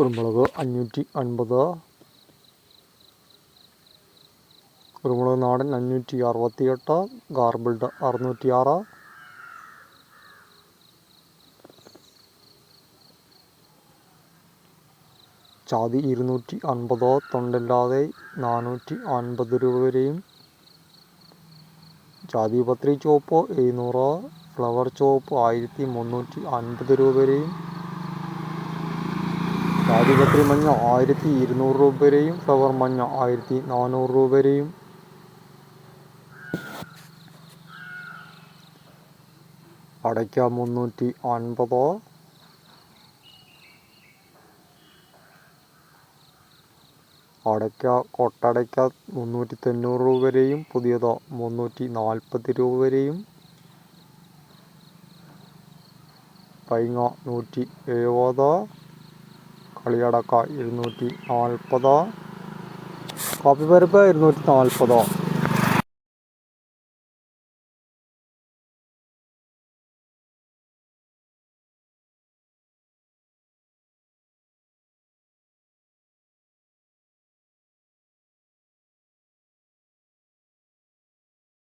കുരുമുളക് അഞ്ഞൂറ്റി അൻപത്. കുരുമുളക് നാടൻ അഞ്ഞൂറ്റി അറുപത്തിയെട്ട്. ഗാർബിൾഡ് അറുന്നൂറ്റി ആറ് ചാതി ഇരുന്നൂറ്റി അൻപത്. തൊണ്ടില്ലാതെ നാനൂറ്റി അൻപത് രൂപ വരെയും. ജാതി പത്രി ചുവപ്പ് എഴുന്നൂറ്. ഫ്ലവർ ചുവപ്പ് ആയിരത്തി മുന്നൂറ്റി അൻപത് രൂപ വരെയും. ജാതി പത്രി മഞ്ഞ ആയിരത്തി ഇരുന്നൂറ് രൂപ വരെയും ഫ്ലവർ മഞ്ഞ ആയിരത്തി നാനൂറ് രൂപ വരെയും. അടയ്ക്ക മുന്നൂറ്റി അൻപത്. അടയ്ക്ക കൊട്ടടയ്ക്ക മുന്നൂറ്റി തൊണ്ണൂറ് രൂപ വരെയും പുതിയത് മുന്നൂറ്റി നാൽപ്പത് രൂപ വരെയും. പൈങ്ങ നൂറ്റി എഴുപത്. കളിയടക്ക ഇരുന്നൂറ്റി നാൽപ്പത്. കാപ്പിപ്പരിപ്പ് ഇരുന്നൂറ്റി നാൽപ്പത്.